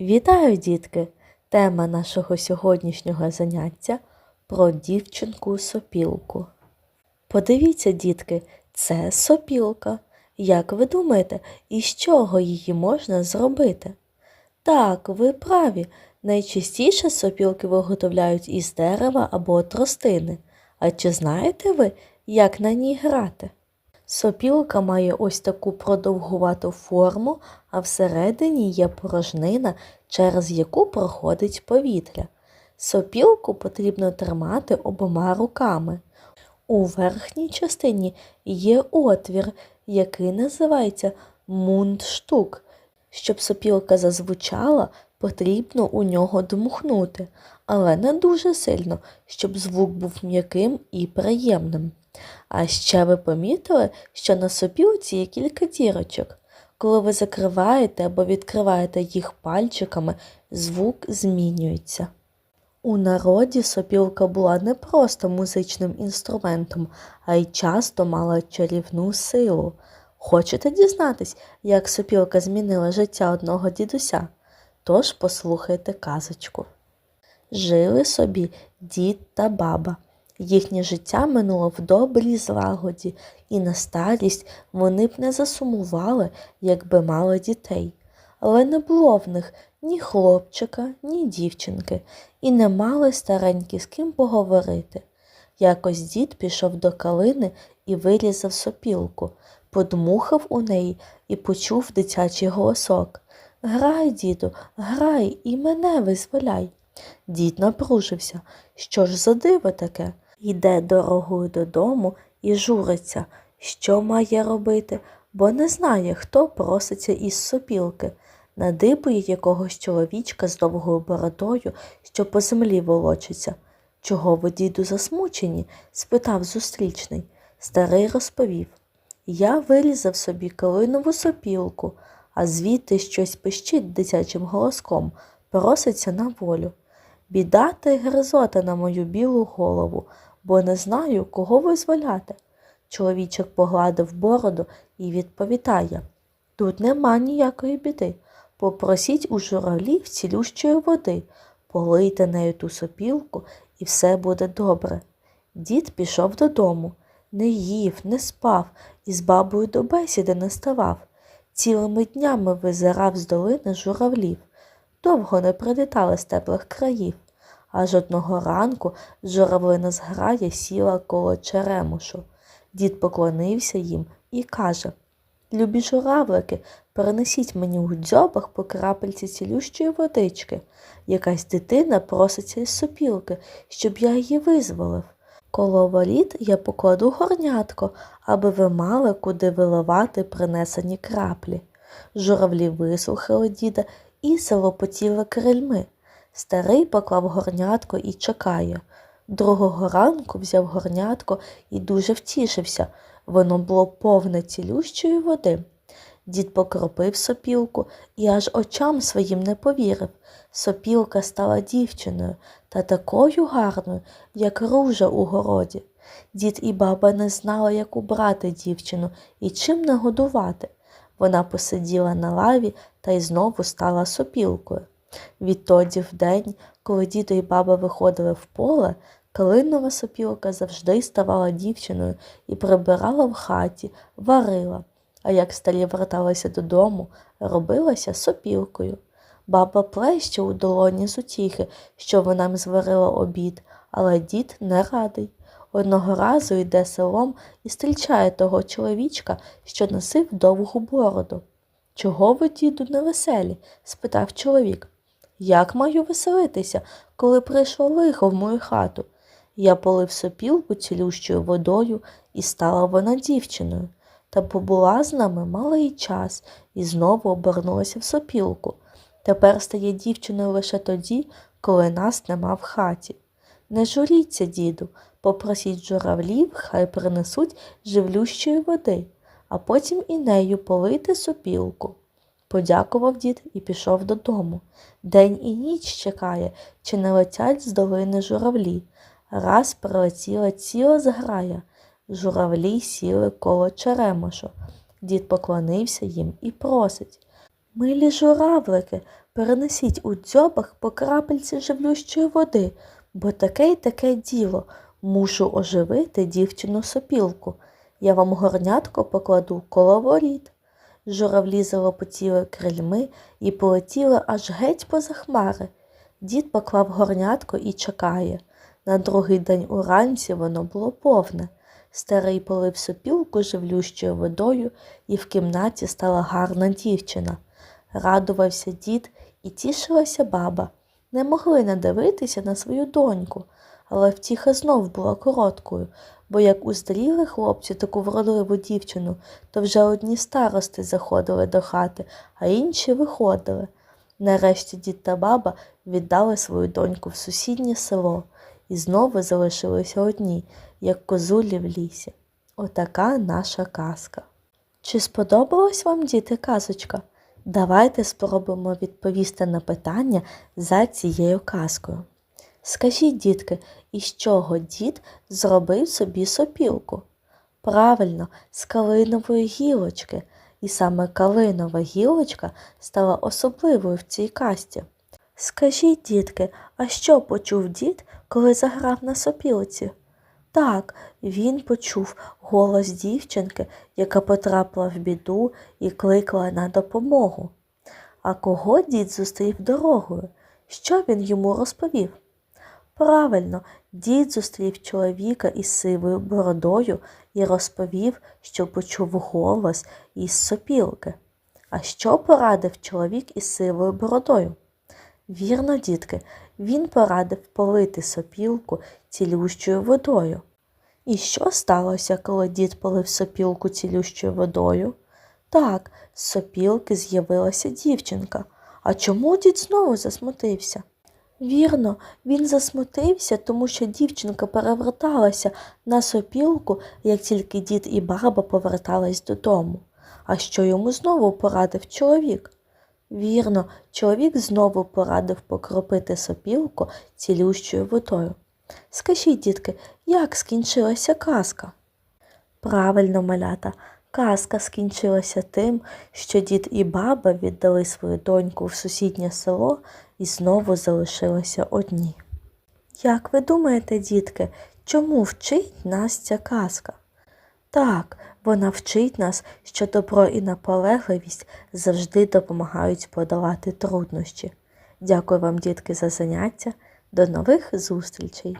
Вітаю, дітки! Тема нашого сьогоднішнього заняття про дівчинку сопілку. Подивіться, дітки, це сопілка. Як ви думаєте, із чого її можна зробити? Так, ви праві. Найчастіше сопілки виготовляють із дерева або тростини. А чи знаєте ви, як на ній грати? Сопілка має ось таку продовгувату форму, а всередині є порожнина, через яку проходить повітря. Сопілку потрібно тримати обома руками. У верхній частині є отвір, який називається мундштук. Щоб сопілка зазвучала, потрібно у нього дмухнути, але не дуже сильно, щоб звук був м'яким і приємним. А ще ви помітили, що на сопілці є кілька дірочок. Коли ви закриваєте або відкриваєте їх пальчиками, звук змінюється. У народі сопілка була не просто музичним інструментом, а й часто мала чарівну силу. Хочете дізнатись, як сопілка змінила життя одного дідуся? Тож послухайте казочку. Жили собі дід та баба. Їхнє життя минуло в добрій злагоді, і на старість вони б не засумували, якби мали дітей. Але не було в них ні хлопчика, ні дівчинки, і не мали старенькі з ким поговорити. Якось дід пішов до калини і вирізав сопілку, подмухав у неї і почув дитячий голосок. Грай, діду, грай і мене визволяй. Дід напружився. Що ж за диво таке? Йде дорогою додому і журиться, що має робити, бо не знає, хто проситься із сопілки. Надибує якогось чоловічка з довгою бородою, що по землі волочиться. Чого ви, діду, засмучені? спитав зустрічний. Старий розповів. Я вирізав собі калинову сопілку, а звідти щось пищить дитячим голоском, проситься на волю. Біда та й гризота на мою білу голову, бо не знаю, кого визволяти. Чоловічок погладив бороду і відповідає Тут нема ніякої біди. Попросіть у журавлів цілющої води, полийте нею ту сопілку, і все буде добре. Дід пішов додому, не їв, не спав і з бабою до бесіди не ставав. Цілими днями визирав з долини журавлів. Довго не прилітали з теплих країв. Аж одного ранку журавлина зграя сіла коло черемошу. Дід поклонився їм і каже Любі журавлики, перенесіть мені у дзьобах по крапельці цілющої водички. Якась дитина проситься із сопілки, щоб я її визволив. Коло воріт я покладу горнятко, аби ви мали куди виливати принесені краплі. Журавлі вислухали діда і залопотіли крильми. Старий поклав горнятко і чекає. Другого ранку взяв горнятко і дуже втішився. Воно було повне цілющої води. Дід покропив сопілку і аж очам своїм не повірив. Сопілка стала дівчиною та такою гарною, як ружа у городі. Дід і баба не знали, як убрати дівчину і чим нагодувати. Вона посиділа на лаві та й знову стала сопілкою. Відтоді в день, коли дідо і баба виходили в поле, калинова сопілка завжди ставала дівчиною і прибирала в хаті, варила, а як старі верталися додому, робилася сопілкою. Баба плеще у долоні з утіхи, що вона зварила обід, але дід не радий. Одного разу йде селом і стрічає того чоловічка, що носив довгу бороду. Чого ви, діду, невеселі? спитав чоловік. Як маю веселитися, коли прийшло лихо в мою хату? Я полив сопілку цілющою водою, і стала вона дівчиною. Та побула з нами малий час і знову обернулася в сопілку. Тепер стає дівчиною лише тоді, коли нас нема в хаті. Не журіться, діду, попросіть журавлів, хай принесуть живлющої води, а потім і нею полити сопілку. Подякував дід і пішов додому. День і ніч чекає, чи не летять з долини журавлі. Раз прилетіла ціла зграя. Журавлі сіли коло черемошу. Дід поклонився їм і просить Милі журавлики, перенесіть у дзьобах по крапельці живлющої води, бо таке й таке діло. Мушу оживити дівчину сопілку. Я вам горнятко покладу коло воріт. Журавлі залопотіли крильми і полетіли аж геть поза хмари. Дід поклав горнятко і чекає. На другий день уранці воно було повне. Старий полив сопілку живлющою водою, і в кімнаті стала гарна дівчина. Радувався дід і тішилася баба. Не могли надивитися на свою доньку, але втіха знов була короткою, бо як уздріли хлопці таку вродливу дівчину, то вже одні старости заходили до хати, а інші виходили. Нарешті дід та баба віддали свою доньку в сусіднє село і знову залишилися одні, як козулі в лісі. Отака наша казка. Чи сподобалась вам, діти, казочка? Давайте спробуємо відповісти на питання за цією казкою. Скажіть, дітки, із чого дід зробив собі сопілку? Правильно, з калинової гілочки, і саме калинова гілочка стала особливою в цій касті. Скажіть, дітки, а що почув дід, коли заграв на сопілці? Так, він почув голос дівчинки, яка потрапила в біду і кликала на допомогу. А кого дід зустрів дорогою? Що він йому розповів? Правильно, дід зустрів чоловіка із сивою бородою і розповів, що почув голос із сопілки. А що порадив чоловік із сивою бородою? Вірно, дітки, він порадив полити сопілку цілющою водою. І що сталося, коли дід полив сопілку цілющою водою? Так, з сопілки з'явилася дівчинка. А чому дід знову засмутився? Вірно, він засмутився, тому що дівчинка переверталася на сопілку, як тільки дід і баба повертались додому. А що йому знову порадив чоловік? Вірно, чоловік знову порадив покропити сопілку цілющою водою. Скажіть, дітки, як скінчилася казка? Правильно, малята, казка скінчилася тим, що дід і баба віддали свою доньку в сусіднє село і знову залишилися одні. Як ви думаєте, дітки, чому вчить нас ця казка? Так, вона вчить нас, що добро і наполегливість завжди допомагають подолати труднощі. Дякую вам, дітки, за заняття. До нових зустрічей!